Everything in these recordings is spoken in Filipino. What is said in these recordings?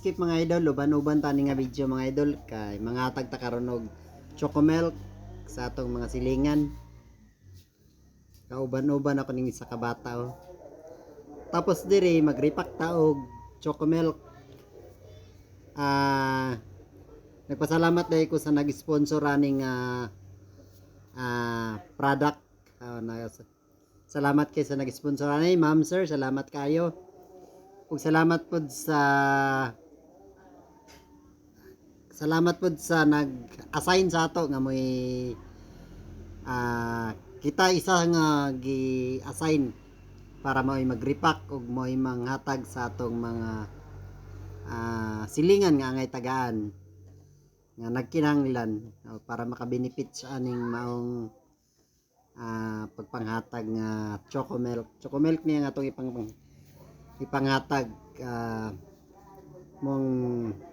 skip mga idol, uban-uban tani nga video mga idol kay mga tag takaronog chocomilk sa atong mga silingan. Kauban-uban ako ning isa ka bata oh. Tapos diri magripak ta og chocomilk. Ah nagpasalamat dahil ko sa nag-sponsor aning ah ah, product. Ah, na, salamat kay sa nag-sponsor ani, ma'am sir, salamat kayo. Ug salamat pod sa Salamat pod sa nag-assign sa ato nga moy ah kita isa nga gi-assign para mo'y mag-repack ug mo'y manghatag sa atong mga ah, silingan nga angay tagaan nga nagkinahanglan oh, para makabenefit sa aning maong ah, pagpanghatag nga choco milk. Choco milk niya nga atong ipang ipanghatag ah, mong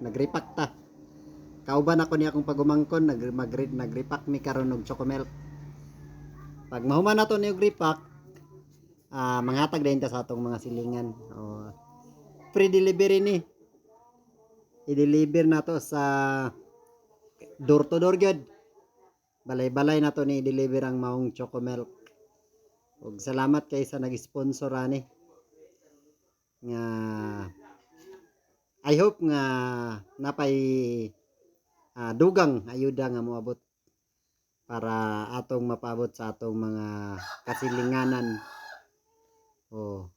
nagrepack ta. Kauban ako niya akong pagumangkon nag mag nagrepack mi karon og choco milk. Pag mahuman nato ni og repack, ah manghatag din ta sa atong mga silingan. Oh, free delivery ni. I-deliver na sa door to door gyud. Balay-balay na to ni i-deliver ang maong choco milk. Ug salamat kay sa nag-sponsor ani. Nga I hope nga napay ah, dugang ayuda nga moabot para atong mapabot sa atong mga kasilinganan. Oh.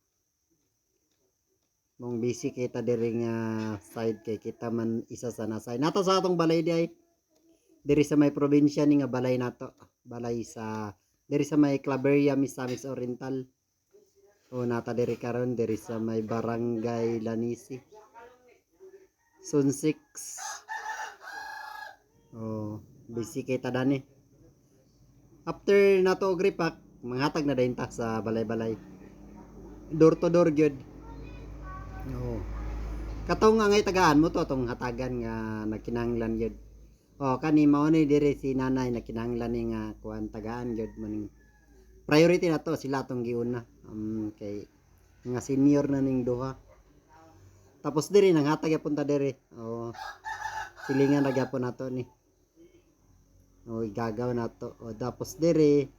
Mong busy kita diri nga side kay kita man isa sa nasay. Nato sa atong balay di diri sa may probinsya ni nga balay nato. Balay sa diri sa may Claveria, Misamis Oriental. O nata diri karon diri sa may barangay Lanisi. Zone 6. Busy kita dani. After nato og repack, manghatag na dayon ta sa balay-balay. Door to door gyud. Oo. Katong nga ngay tagaan mo to tong hatagan nga nagkinahanglan gyud. Oh, kani mao ni dire si nanay nagkinahanglan ni nga kuan tagaan gyud maning priority na to sila tong giuna. Um, kay nga senior na ning duha. Tapos diri nang hatag yapon ta dire. Oh. Silingan ra gyapon nato ni. Oh, igagaw na to. O, tapos dire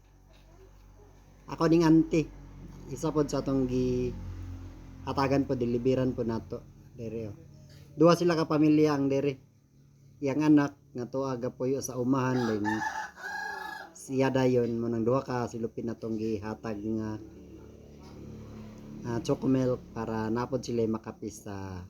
ako ning auntie. Isa pod sa atong gi hatagan po deliveran po nato dire oh. Duha sila ka pamilya ang dire. Yang anak nga tuwa gapuyo sa umahan din siya dayon mo nang duha ka silupin natong gihatag nga uh, choco milk para napod sila makapis sa